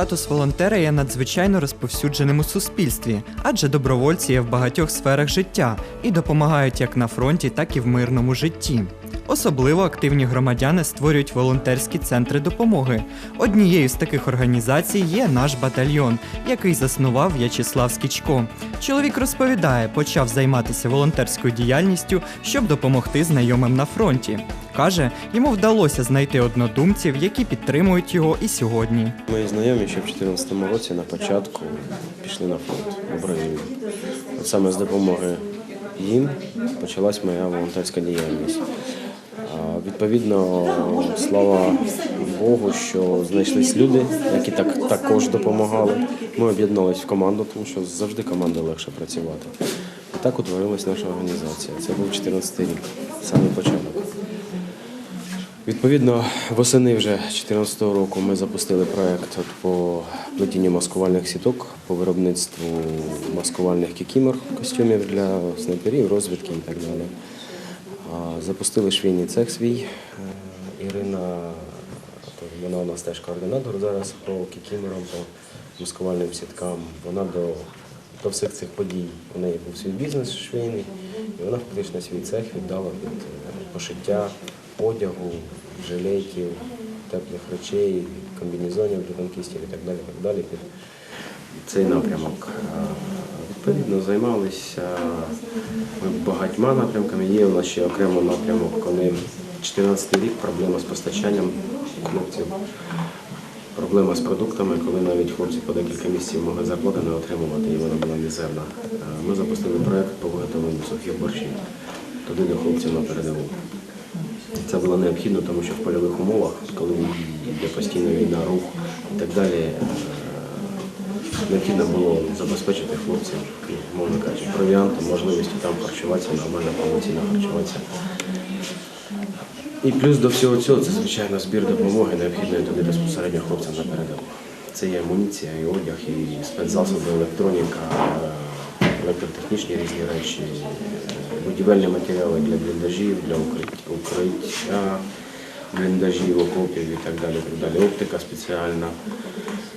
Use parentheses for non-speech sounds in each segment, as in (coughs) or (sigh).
статус волонтера є надзвичайно розповсюдженим у суспільстві, адже добровольці є в багатьох сферах життя і допомагають як на фронті, так і в мирному житті. Особливо активні громадяни створюють волонтерські центри допомоги. Однією з таких організацій є наш батальйон, який заснував В'ячеслав Скічко. Чоловік розповідає, почав займатися волонтерською діяльністю, щоб допомогти знайомим на фронті. Каже, йому вдалося знайти однодумців, які підтримують його і сьогодні. Мої знайомі ще в 2014 році на початку пішли на фронт в Бразилію. От саме з допомоги їм почалась моя волонтерська діяльність. Відповідно, слава Богу, що знайшлись люди, які так також допомагали. Ми об'єдналися в команду, тому що завжди команда легше працювати. І так утворилась наша організація. Це був 2014 рік, саме початок. Відповідно, восени вже 2014 року ми запустили проект по плетінню маскувальних сіток по виробництву маскувальних кікімор, костюмів для снайперів, розвідки і так далі. Запустили швейний цех свій. Е, Ірина, вона у нас теж координатор зараз по кікіморам, по маскувальним сіткам. Вона до, до всіх цих подій у неї був свій бізнес швейний, і вона фактично свій цех віддала під е, пошиття одягу, жилетів, теплих речей, комбінезонів для танкістів і так далі, так далі цей напрямок. Відповідно, займалися ми багатьма напрямками. Є у нас ще окремо напрямок, коли 14 рік проблема з постачанням хлопців. Проблема з продуктами, коли навіть хлопці по декілька місяців могли зарплати не отримувати, і вона була мізерна. Е, Ми запустили проект по виготовленню сухих борщів туди до хлопців на передову. Це було необхідно, тому що в польових умовах, коли йде постійна війна, рух і так далі, е, необхідно було забезпечити хлопців, ну, мовно кажучи, провіантом, можливістю там харчуватися, нормально повноцінно харчуватися. І плюс до всього цього це, звичайно, збір допомоги необхідної туди безпосередньо хлопцям на передову. Це і амуніція, і одяг, і спецзасоби, електроніка, е, електротехнічні різні речі, будівельні матеріали для бліндажів, для укриття, бліндажів, окопів і так далі. так далі. Оптика спеціальна.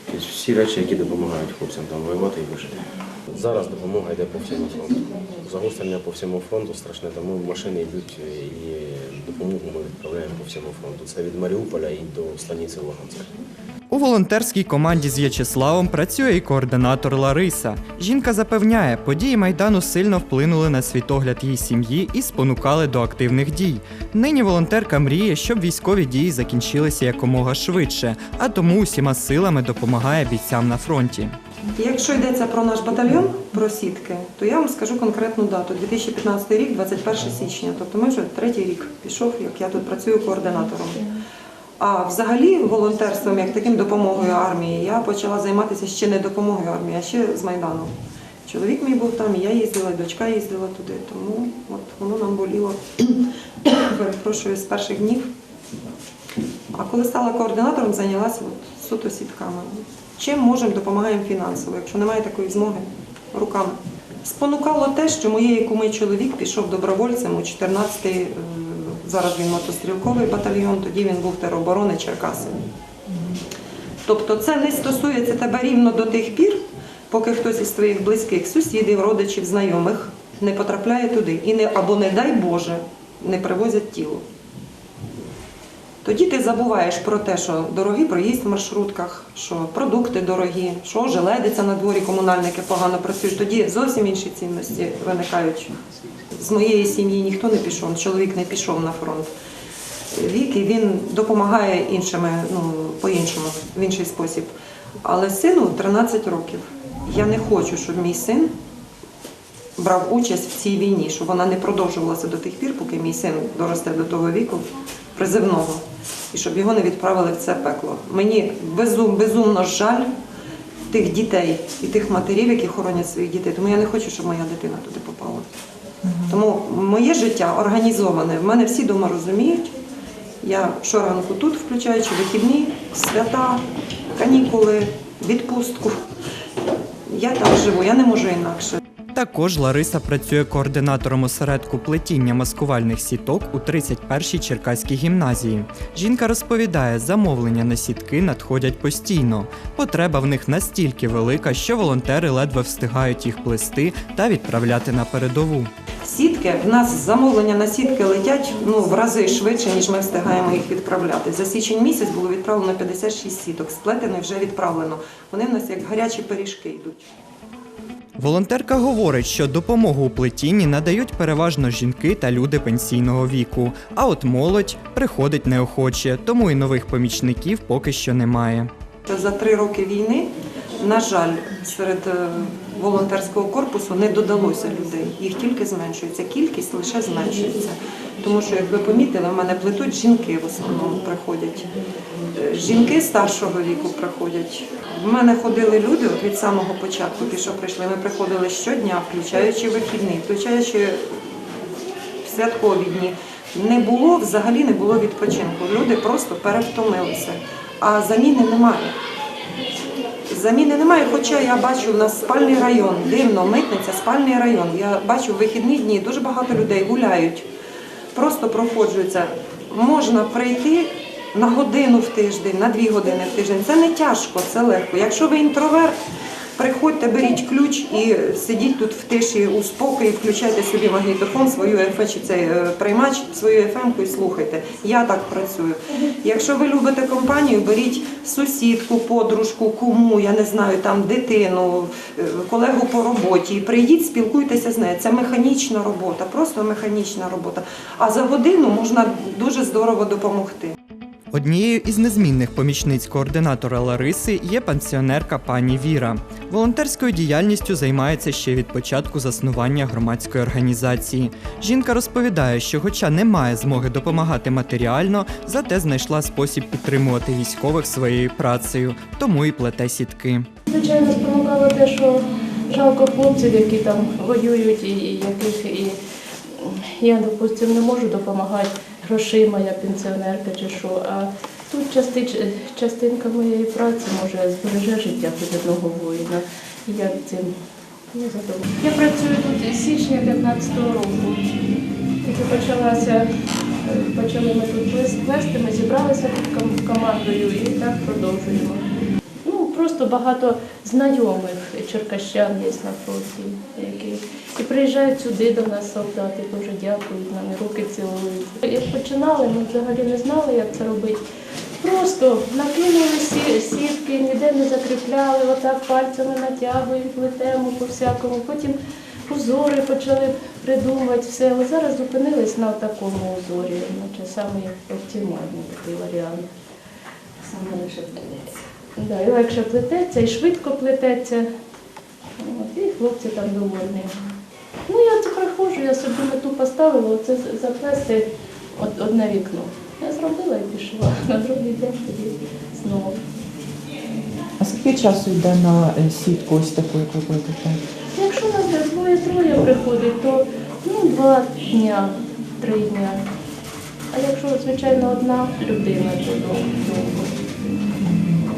Тобто всі речі, які допомагають хлопцям там воювати і вижити. Зараз допомога йде по всьому фронту. Загострення по всьому фронту страшне, тому машини йдуть і допомогу ми відправляємо по всьому фронту. Це від Маріуполя і до станиці Луганська. У волонтерській команді з В'ячеславом працює і координатор Лариса. Жінка запевняє, події майдану сильно вплинули на світогляд її сім'ї і спонукали до активних дій. Нині волонтерка мріє, щоб військові дії закінчилися якомога швидше, а тому усіма силами допомагає бійцям на фронті. Якщо йдеться про наш батальйон, про сітки, то я вам скажу конкретну дату 2015 рік, 21 січня. Тобто ми вже третій рік пішов, як я тут працюю координатором. А взагалі волонтерством, як таким допомогою армії, я почала займатися ще не допомогою армії, а ще з Майдану. Чоловік мій був там, я їздила, дочка їздила туди. Тому от воно нам боліло, (coughs) перепрошую, з перших днів. А коли стала координатором, зайнялася от суто сітками. Чим можемо, допомагаємо фінансово, якщо немає такої змоги, руками. Спонукало те, що моєї куми чоловік пішов добровольцем у 14-й, е, зараз він мотострілковий батальйон, тоді він був тероборони Черкаси. Тобто це не стосується тебе рівно до тих пір, поки хтось із твоїх близьких, сусідів, родичів, знайомих не потрапляє туди. І не, або, не дай Боже, не привозять тіло. Тоді ти забуваєш про те, що дорогий проїзд в маршрутках, що продукти дорогі, що желедиться на дворі, комунальники погано працюють. Тоді зовсім інші цінності виникають. З моєї сім'ї ніхто не пішов, чоловік не пішов на фронт. Вік і він допомагає іншими, ну, по-іншому, в інший спосіб. Але сину 13 років. Я не хочу, щоб мій син брав участь в цій війні, щоб вона не продовжувалася до тих пір, поки мій син доросте до того віку призивного, і щоб його не відправили в це пекло. Мені безум, безумно жаль тих дітей і тих матерів, які хоронять своїх дітей. Тому я не хочу, щоб моя дитина туди попала. Тому моє життя організоване. В мене всі дома розуміють. Я щоранку тут, включаючи вихідні, свята, канікули, відпустку. Я так живу, я не можу інакше. Також Лариса працює координатором осередку плетіння маскувальних сіток у 31-й Черкаській гімназії. Жінка розповідає, замовлення на сітки надходять постійно. Потреба в них настільки велика, що волонтери ледве встигають їх плести та відправляти на передову. Сітки в нас замовлення на сітки летять ну в рази швидше, ніж ми встигаємо їх відправляти. За січень місяць було відправлено 56 сіток. Сплетено вже відправлено. Вони в нас як гарячі пиріжки йдуть. Волонтерка говорить, що допомогу у плетінні надають переважно жінки та люди пенсійного віку. А от молодь приходить неохоче, тому і нових помічників поки що немає. За три роки війни, на жаль, серед е, волонтерського корпусу не додалося людей. Їх тільки зменшується. Кількість лише зменшується. Тому що, як ви помітили, в мене плетуть жінки в основному приходять. Жінки старшого віку приходять. В мене ходили люди от від самого початку, ті, що прийшли. Ми приходили щодня, включаючи вихідний, включаючи святкові дні. Не було взагалі не було відпочинку. Люди просто перевтомилися, а заміни немає. Заміни немає, хоча я бачу у нас спальний район, дивно, митниця, спальний район. Я бачу в вихідні дні дуже багато людей гуляють, просто проходжуються. Можна прийти на годину в тиждень, на дві години в тиждень. Це не тяжко, це легко. Якщо ви інтроверт, приходьте, беріть ключ і сидіть тут в тиші у спокої, включайте собі магнітофон, свою еф чи цей е, приймач, свою ефемку і слухайте. Я так працюю. Якщо ви любите компанію, беріть сусідку, подружку, куму, я не знаю, там дитину, е, колегу по роботі. І спілкуйтеся з нею. Це механічна робота, просто механічна робота. А за годину можна дуже здорово допомогти. Однією із незмінних помічниць координатора Лариси є пенсіонерка пані Віра. Волонтерською діяльністю займається ще від початку заснування громадської організації. Жінка розповідає, що, хоча не має змоги допомагати матеріально, зате знайшла спосіб підтримувати військових своєю працею, тому і плете сітки. Звичайно, спонукало те, що жалко хлопців, які там воюють, і яких і я, допустим, не можу допомагати грошима, я пенсіонерка чи що. А тут частич, частинка моєї праці може збереже життя хоч одного воїна. І я цим не задоволена. Я працюю тут з січня 15-го року. Тільки почалася, е, почали ми тут плести, ми зібралися тут командою і так продовжуємо. Ну, просто багато знайомих черкащан є на фронті, приїжджають сюди до нас солдати, дуже дякують нам, і руки цілують. Як починали, ми взагалі не знали, як це робити. Просто накинули сі- сітки, ніде не закріпляли, отак пальцями натягуємо, плетемо по всякому. Потім узори почали придумувати все. Ось зараз зупинились на такому узорі, наче самий оптимальний такий варіант. Саме лише плететься. Да, і легше плететься, і швидко плететься. От, і хлопці там довольні. Ну, я це приходжу, я собі мету поставила, оце заплести одне вікно. Я зробила і пішла. (laughs) На другий день тоді знову. А скільки часу йде на е, сітку ось таку, як ви плетете? Якщо нас де двоє-троє приходить, то ну, два дня, три дня. А якщо, звичайно, одна людина, то довго.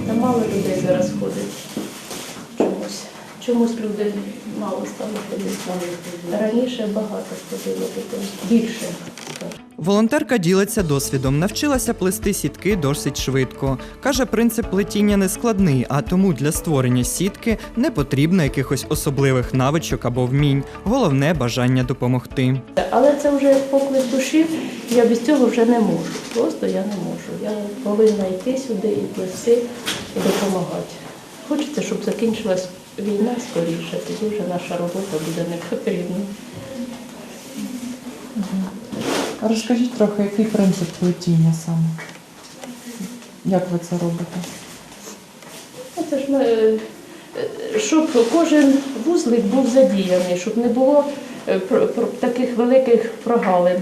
Та мало людей зараз ходить. Чомусь. Чомусь люди мало стали ходити. Раніше багато ходило. Більше. Волонтерка ділиться досвідом, навчилася плести сітки досить швидко. Каже, принцип плетіння не складний, а тому для створення сітки не потрібно якихось особливих навичок або вмінь. Головне бажання допомогти. Але це вже як поклик душі, я без цього вже не можу. Просто я не можу. Я повинна йти сюди і плести, і допомагати. Хочеться, щоб закінчилась війна скоріше, тоді вже наша робота буде не потрібна. Розкажіть трохи, який принцип плетіння саме? Як ви це робите? Ну, Це ж ми, е, е, щоб кожен вузлик був задіяний, щоб не було е, таких великих прогалин.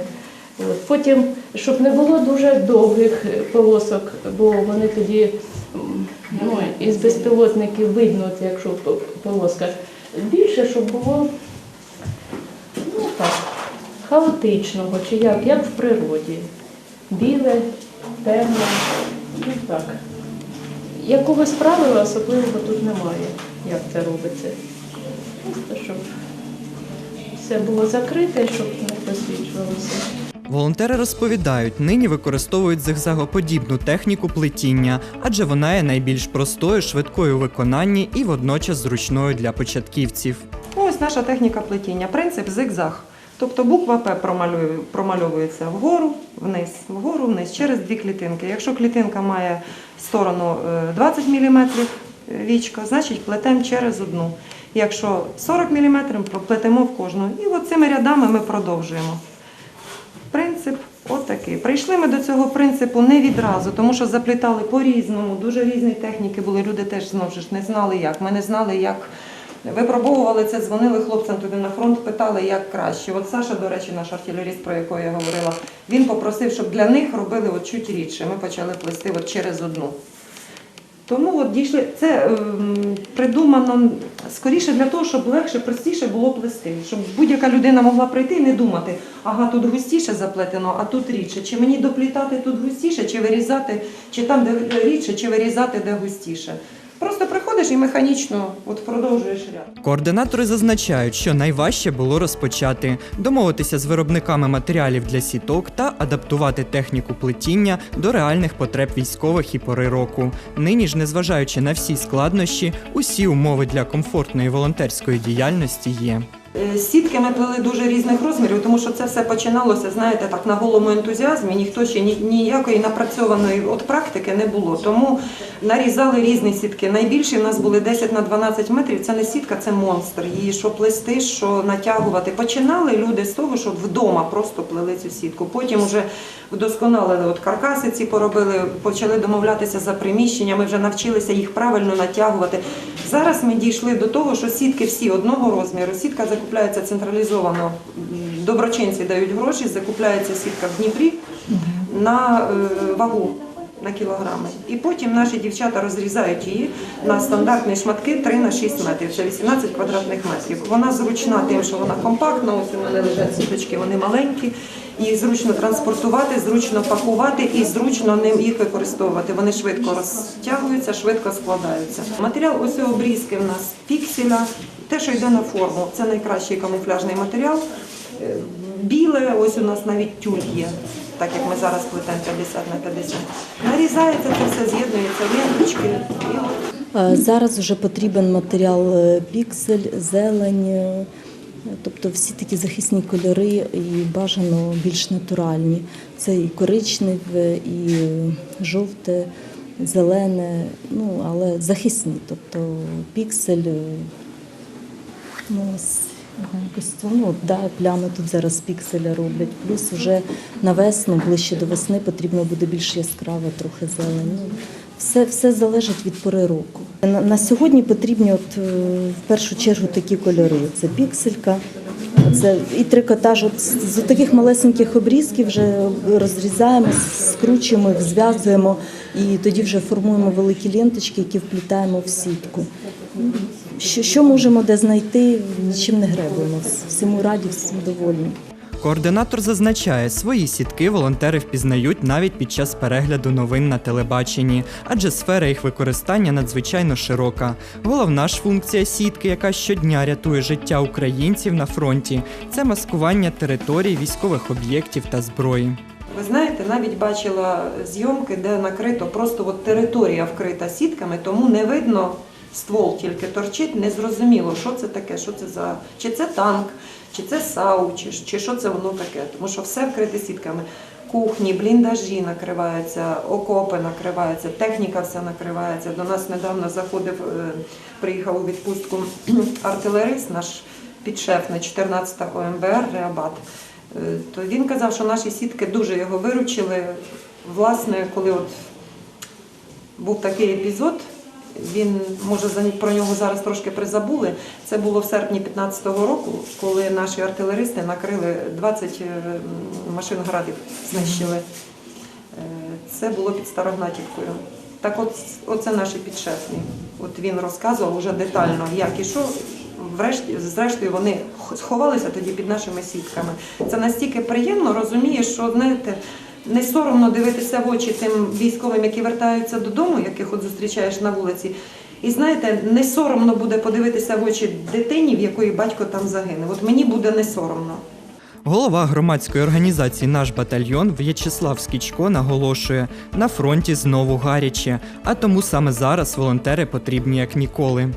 Потім, щоб не було дуже довгих полосок, бо вони тоді ну, із безпілотників видно, от якщо полоска. Більше, щоб було ну, так, хаотичного, чи як, як в природі. Біле, темне, ну так. Якогось правила особливого тут немає, як це робиться. Просто щоб все було закрите, щоб не просвічувалося. Волонтери розповідають, нині використовують зигзагоподібну техніку плетіння, адже вона є найбільш простою, швидкою у виконанні і водночас зручною для початківців. Ось наша техніка плетіння. Принцип зигзаг. Тобто буква П промальовується вгору, вниз, вгору, вниз, через дві клітинки. Якщо клітинка має сторону е, 20 мм вічка, значить плетемо через одну. Якщо 40 мм, плетемо в кожну. І от цими рядами ми продовжуємо. Принцип отакий. Прийшли ми до цього принципу не відразу, тому що заплітали по-різному, дуже різні техніки були. Люди теж знову ж не знали як. Ми не знали, як випробовували це, дзвонили хлопцям туди на фронт, питали, як краще. От Саша, до речі, наш артилеріст, про якого я говорила, він попросив, щоб для них робили от чуть рідше. Ми почали плести от через одну. Тому от дійшли, це ем, придумано скоріше для того, щоб легше, простіше було плести, щоб будь-яка людина могла прийти і не думати, ага, тут густіше заплетено, а тут рідше. Чи мені доплітати тут густіше, чи вирізати, чи там, де рідше, чи вирізати, де густіше. Просто приходиш і механічно от продовжуєш ряд. Координатори зазначають, що найважче було розпочати, домовитися з виробниками матеріалів для сіток та адаптувати техніку плетіння до реальних потреб військових і пори року. Нині ж, незважаючи на всі складнощі, усі умови для комфортної волонтерської діяльності є. Е, Сітки ми плели дуже різних розмірів, тому що це все починалося, знаєте, так на голому ентузіазмі. Ніхто ще ніякої напрацьованої от практики не було. Тому нарізали різні сітки. Найбільші в нас були 10 на 12 метрів. Це не сітка, це монстр. Її що плести, що натягувати. Починали люди з того, що вдома просто плели цю сітку. Потім вже вдосконалили от каркаси ці поробили, почали домовлятися за приміщення. Ми вже навчилися їх правильно натягувати. Зараз ми дійшли до того, що сітки всі одного розміру. Сітка закупляється централізовано. Доброчинці дають гроші, закупляється сітка в Дніпрі на е, вагу. На кілограми. І потім наші дівчата розрізають її на стандартні шматки 3 на 6 метрів, це 18 квадратних метрів. Вона зручна тим, що вона компактна, ось у мене лежать сіточки, вони маленькі. Їх зручно транспортувати, зручно пакувати і зручно ним їх використовувати. Вони швидко розтягуються, швидко складаються. Матеріал ось обрізки в нас пікселя, те, що йде на форму. Це найкращий камуфляжний матеріал. Е, Біле, ось у нас навіть тюль є, так як ми зараз плетемо 50 на 50. Нарізається, це все з'єднується, ленточки. Е, Зараз вже потрібен матеріал е, піксель, зелень, тобто всі такі захисні кольори і бажано більш натуральні. Це і коричневе, і жовте, зелене, ну але захисні. Тобто піксель, ну, ось, ну, да, плями тут зараз пікселя роблять. Плюс вже на весну, ближче до весни, потрібно буде більш яскрава трохи зелень. Ну, все, все залежить від пори року. На, на сьогодні потрібні от, е, в першу чергу такі кольори. Це пікселька, це і трикотаж. От з таких малесеньких обрізків вже розрізаємо, скручуємо їх, зв'язуємо і тоді вже формуємо великі ленточки, які вплітаємо в сітку. Що, що можемо де знайти, нічим не гребуємо. Всьому раді, всім довольні. Координатор зазначає, свої сітки волонтери впізнають навіть під час перегляду новин на телебаченні, адже сфера їх використання надзвичайно широка. Головна ж функція сітки, яка щодня рятує життя українців на фронті, це маскування територій, військових об'єктів та зброї. Ви знаєте, навіть бачила зйомки, де накрито просто от територія вкрита сітками, тому не видно ствол, тільки торчить, незрозуміло, що це таке, що це за чи це танк, чи це САУ, чи, чи що це воно таке, тому що все вкрите сітками. Кухні, бліндажі накриваються, окопи накриваються, техніка вся накривається. До нас недавно заходив, е, приїхав у відпустку (clears throat) артилерист, наш підшефний 14-го МБР Реабат. Е, То він казав, що наші сітки дуже його виручили. Власне, коли от був такий епізод, він може за про нього зараз трошки призабули. Це було в серпні 15-го року, коли наші артилеристи накрили 20 е, машин градів, знищили. Е, Це було під Старогнатівкою. Так от, оце наші підшефні. От він розказував уже детально, як і що. Врешті, зрештою, вони сховалися тоді під нашими сітками. Це настільки приємно, розумієш, що знаєте, не соромно дивитися в очі тим військовим, які вертаються додому, яких от зустрічаєш на вулиці, І знаєте, не соромно буде подивитися в очі дитині, в якої батько там загинув. От мені буде не соромно. Голова громадської організації Наш батальйон В'ячеслав Скічко наголошує: на фронті знову гаряче, а тому саме зараз волонтери потрібні як ніколи.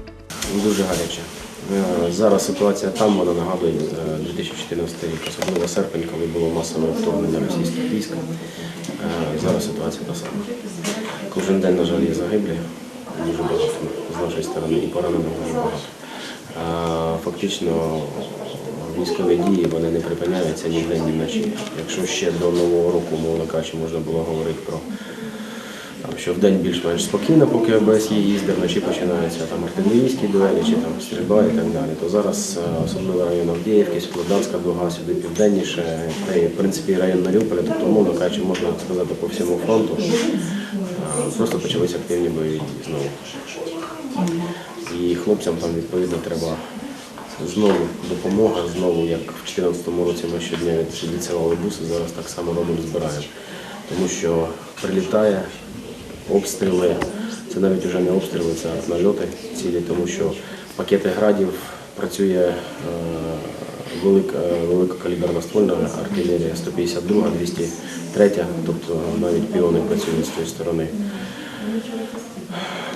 Дуже гаряче. Е, Зараз ситуація там вона нагадує е, 2014 рік, особливо серпень, коли було масове вторгнення російських військ. Е, Зараз ситуація та сама. Кожен день, на жаль, є загиблі, дуже багато з нашої сторони і поранених дуже багато. Е, Фактично військові дії вони не припиняються ні вдень, ні вночі. Якщо ще до Нового року, мовно кажучи, можна було говорити про що в день більш-менш спокійно, поки ОБС є їздить, вночі починаються там артилерійські дуелі чи там стрільба і так далі. То зараз е, особливо район Авдіївки, Світлодарська дуга, сюди південніше, та й в принципі район Маріуполя, тобто, мовно кажучи, можна сказати по всьому фронту. е, Просто почалися активні бойові дії знову. І хлопцям там відповідно треба знову допомога, знову, як в 2014 році ми щодня від- відсилали буси, зараз так само робимо, збираємо. Тому що прилітає обстріли, це навіть вже не обстріли, це нальоти цілі, тому що пакети градів працює е, велика, е, великокаліберна ствольна артилерія 152, 203, тобто навіть піони працюють з тої сторони.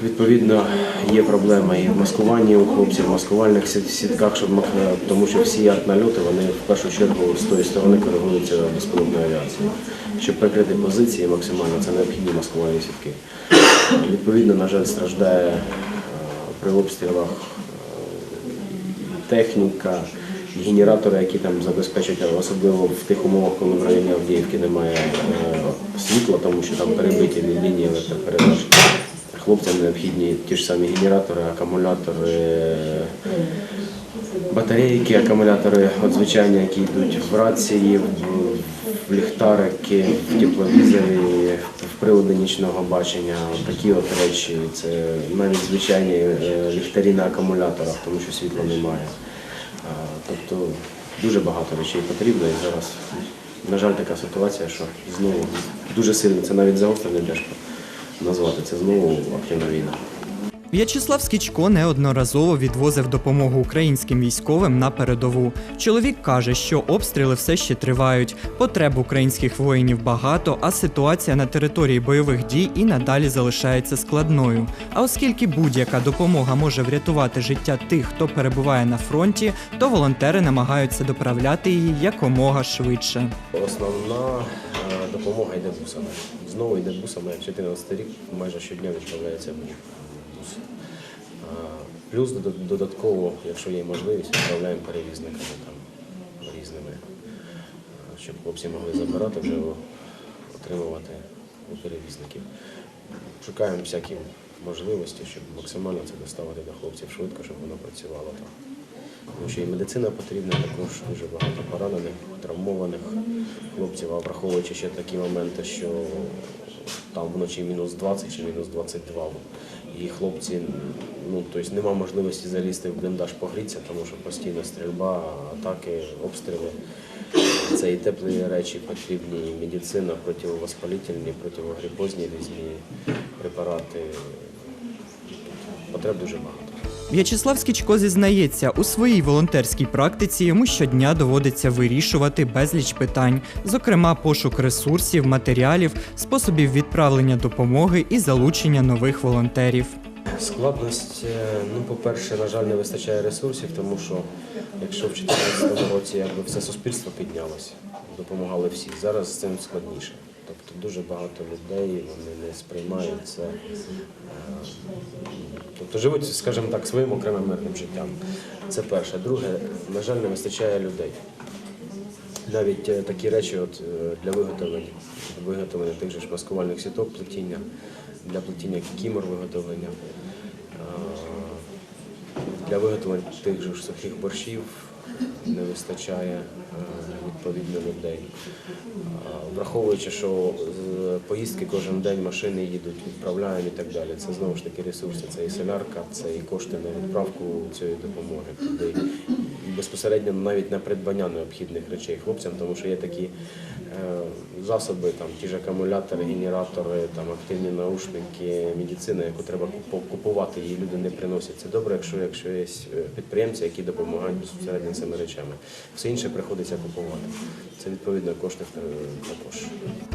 Відповідно, є проблема і в маскуванні у хлопців, в маскувальних сітках, щоб тому що всі артнальоти вони в першу чергу з тої сторони коригуються безпілотною авіацією. Щоб прикрити позиції максимально, це необхідні маскувальні сітки. Відповідно, на жаль, страждає е, при обстрілах е, техніка, генератори, які там забезпечують, особливо в тих умовах, коли в районі Авдіївки немає е, світла, тому що там перебиті лінії електропередач. Хлопцям необхідні ті ж самі генератори, акумулятори, батарейки, акумулятори от звичайні, які йдуть в рації, ліхтарики, в тепловізорі, в прилади нічного бачення. Такі от речі. Це навіть звичайні е, ліхтарі на акумуляторах, тому що світла немає. Тобто дуже багато речей потрібно і зараз, на жаль, така ситуація, що знову дуже сильно, це навіть загострення тяжко назвати, це знову активна війна. В'ячеслав Скічко неодноразово відвозив допомогу українським військовим на передову. Чоловік каже, що обстріли все ще тривають. Потреб українських воїнів багато, а ситуація на території бойових дій і надалі залишається складною. А оскільки будь-яка допомога може врятувати життя тих, хто перебуває на фронті, то волонтери намагаються доправляти її якомога швидше. Основна е, допомога йде бусами. Знову йде бусами. 14 рік майже щодня відправляється Плюс додатково, якщо є можливість, відправляємо перевізниками там різними, е, щоб хлопці могли забирати вже отримувати у перевізників. Шукаємо всякі можливості, щоб максимально це доставити до хлопців швидко, щоб воно працювало там. Тому що і медицина потрібна, також дуже багато поранених, травмованих хлопців, а враховуючи ще такі моменти, що там вночі мінус 20 чи мінус 22. І хлопці, ну тобто нема можливості залізти в бліндаж погрітися, тому що постійна стрільба, атаки, обстріли. Це і теплі речі потрібні, і медицина, противовоспалительні, противогрибозні різні препарати. Потреб дуже багато. В'ячеслав Скічко зізнається, у своїй волонтерській практиці йому щодня доводиться вирішувати безліч питань, зокрема пошук ресурсів, матеріалів, способів відправлення допомоги і залучення нових волонтерів. Складність, е, ну, по-перше, на жаль, не вистачає ресурсів, тому що якщо в 2014 році якби все суспільство піднялося, допомагали всі, зараз з цим складніше. Тобто дуже багато людей вони не сприймають це. е, Тобто живуть, скажімо так, своїм окремим мирним життям. Це перше. Друге, на жаль, не вистачає людей. Навіть е, такі речі от, е, для виготовлення, виготовлення тих же ж маскувальних сіток, плетіння, для плетіння кікімор виготовлення, для виготовлення тих же ж сухих борщів, не вистачає е, відповідно людей. Враховуючи, що поїздки кожен день машини їдуть, відправляємо і так далі. Це знову ж таки ресурси, це і солярка, це і кошти на відправку цієї допомоги. Туди. Безпосередньо навіть на придбання необхідних речей хлопцям, тому що є такі е, засоби, там ті ж акумулятори, генератори, там активні наушники, медицина, яку треба купувати, її люди не приносять. Це добре, якщо, якщо є е, підприємці, які допомагають безпосередньо цими речами. Все інше приходиться купувати. Це відповідно кошти е, також.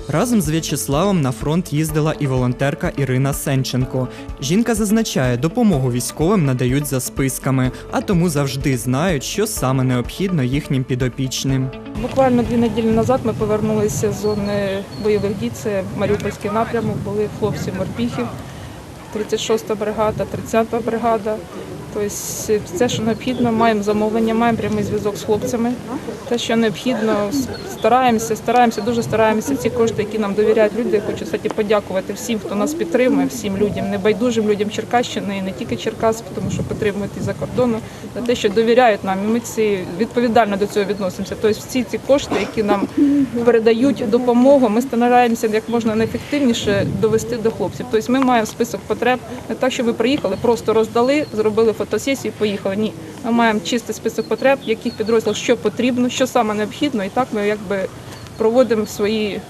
Разом з В'ячеславом на фронт їздила і волонтерка Ірина Сенченко. Жінка зазначає, допомогу військовим надають за списками, а тому завжди знають, що саме необхідно їхнім підопічним. Буквально дві неділі назад ми повернулися з зони бойових дій. Це Маріупольський напрямок. Були хлопці морпіхів, 36-та бригада, 30-та бригада. Тобто все, що необхідно, маємо замовлення, маємо прямий зв'язок з хлопцями. Те, що необхідно, стараємося, стараємося, дуже стараємося. Ці кошти, які нам довіряють люди. Хочу кстати, подякувати всім, хто нас підтримує, всім людям, небайдужим людям Черкащини, і не тільки Черкас, тому що підтримують і за кордону, за те, що довіряють нам. І ми ці відповідально до цього відносимося. Тобто всі ці кошти, які нам передають допомогу, ми стараємося як можна найефективніше довести до хлопців. Тобто ми маємо список потреб, не так, що ви приїхали, просто роздали, зробили фотосесію, і поїхали. Ні, ми маємо чистий список потреб, яких підрозділах що потрібно, що саме необхідно, і так ми якби проводимо свої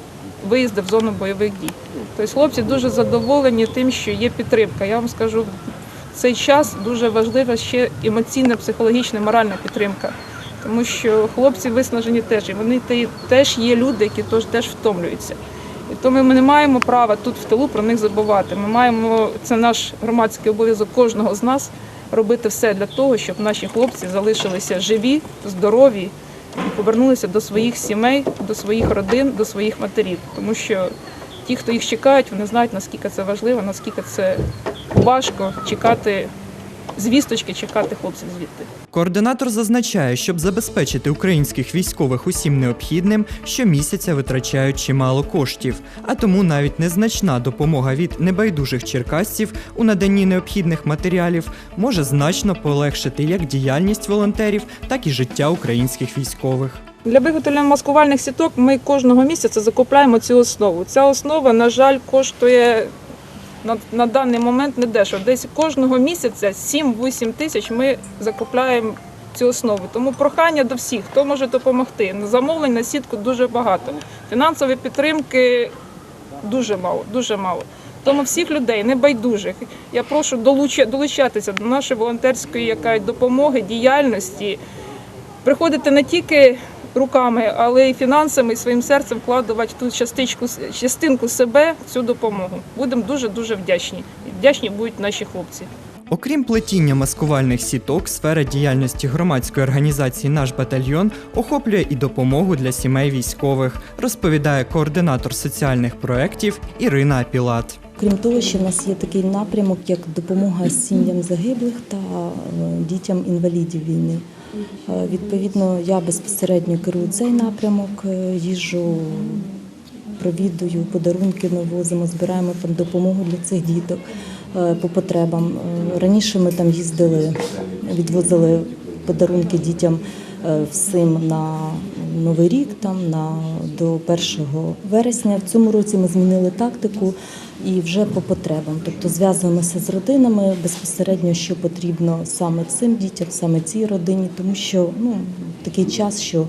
виїзди в зону бойових дій. Тобто хлопці дуже задоволені тим, що є підтримка. Я вам скажу, в цей час дуже важлива ще емоційна, психологічна, моральна підтримка. Тому що хлопці виснажені теж, і вони теж є люди, які теж втомлюються. І тому ми не маємо права тут в тилу про них забувати. Ми маємо це наш громадський обов'язок кожного з нас робити все для того, щоб наші хлопці залишилися живі, здорові і повернулися до своїх сімей, до своїх родин, до своїх матерів. Тому що ті, хто їх чекають, вони знають, наскільки це важливо, наскільки це важко чекати звісточки, чекати хлопців звідти. Координатор зазначає, щоб забезпечити українських військових усім необхідним, щомісяця витрачають чимало коштів, а тому навіть незначна допомога від небайдужих черкасців у наданні необхідних матеріалів може значно полегшити як діяльність волонтерів, так і життя українських військових. Для виготовлення маскувальних сіток ми кожного місяця закупляємо цю основу. Ця основа, на жаль, коштує на, на даний момент не дешево. Десь кожного місяця 7-8 тисяч ми закупляємо цю основу. Тому прохання до всіх, хто може допомогти. Замовлень на сітку дуже багато. Фінансової підтримки дуже мало, дуже мало. Тому всіх людей небайдужих я прошу долуча- долучатися до нашої волонтерської допомоги, діяльності приходити не тільки руками, але й фінансами, і своїм серцем вкладувати ту частичку, частинку себе в цю допомогу. Будемо дуже дуже вдячні. Вдячні будуть наші хлопці. Окрім плетіння маскувальних сіток, сфера діяльності громадської організації Наш батальйон охоплює і допомогу для сімей військових, розповідає координатор соціальних проєктів Ірина Апілат. Крім того, ще в нас є такий напрямок, як допомога сім'ям загиблих та е, дітям інвалідів війни. Е, Відповідно, я безпосередньо керую цей напрямок, їжу, провідую, подарунки ми возимо, збираємо там допомогу для цих діток е, по потребам. Е, Раніше ми там їздили, відвозили подарунки дітям е, всім на Новий рік, там на до 1 вересня. В цьому році ми змінили тактику і вже по потребам. Тобто зв'язуємося з родинами безпосередньо, що потрібно саме цим дітям, саме цій родині, тому що ну такий час, що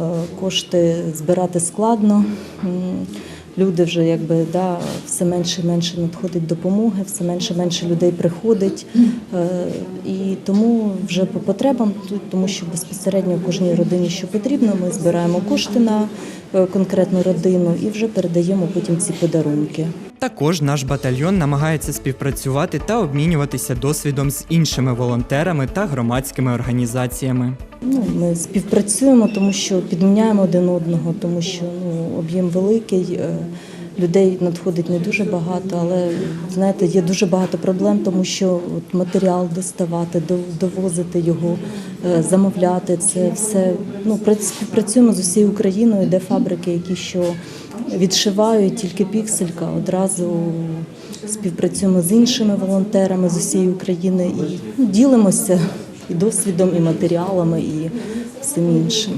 е, кошти збирати складно. Люди вже якби да, все менше і менше надходить допомоги, все менше і менше людей приходить. Е, І тому вже по потребам, тому що безпосередньо кожній родині, що потрібно, ми збираємо кошти на конкретну родину і вже передаємо потім ці подарунки. Також наш батальйон намагається співпрацювати та обмінюватися досвідом з іншими волонтерами та громадськими організаціями. Ну, ми співпрацюємо, тому що підміняємо один одного, тому що ну, об'єм великий, е, людей надходить не дуже багато, але знаєте, є дуже багато проблем, тому що от матеріал доставати, дов- довозити його, е, замовляти це все. Ну, прац- співпрацюємо з усією Україною, де фабрики, які що відшивають тільки пікселька, одразу співпрацюємо з іншими волонтерами з усієї України і ну, ділимося і досвідом, і матеріалами, і всім іншим.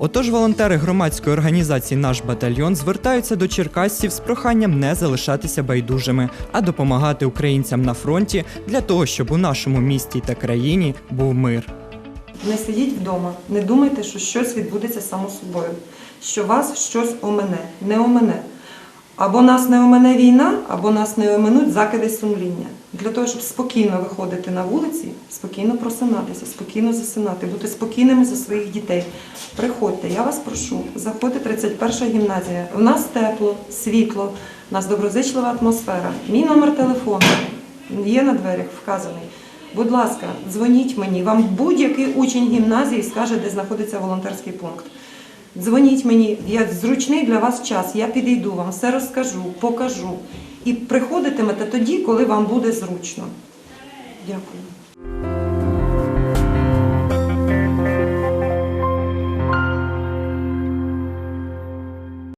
Отож, волонтери громадської організації Наш батальйон звертаються до черкасців з проханням не залишатися байдужими, а допомагати українцям на фронті для того, щоб у нашому місті та країні був мир. Не сидіть вдома, не думайте, що щось відбудеться само собою, що вас щось омене, не омене. Або нас не омене війна, або нас не оминуть закиди сумління. Для того, щоб спокійно виходити на вулиці, спокійно просинатися, спокійно засинати, бути спокійними за своїх дітей. Приходьте, я вас прошу, заходьте 31 гімназія. У нас тепло, світло, у нас доброзичлива атмосфера. Мій номер телефону є на дверях вказаний. Будь ласка, дзвоніть мені. Вам будь-який учень гімназії скаже, де знаходиться волонтерський пункт. Дзвоніть мені, я зручний для вас час, я підійду вам, все розкажу, покажу. І приходитимете тоді, коли вам буде зручно. Дякую.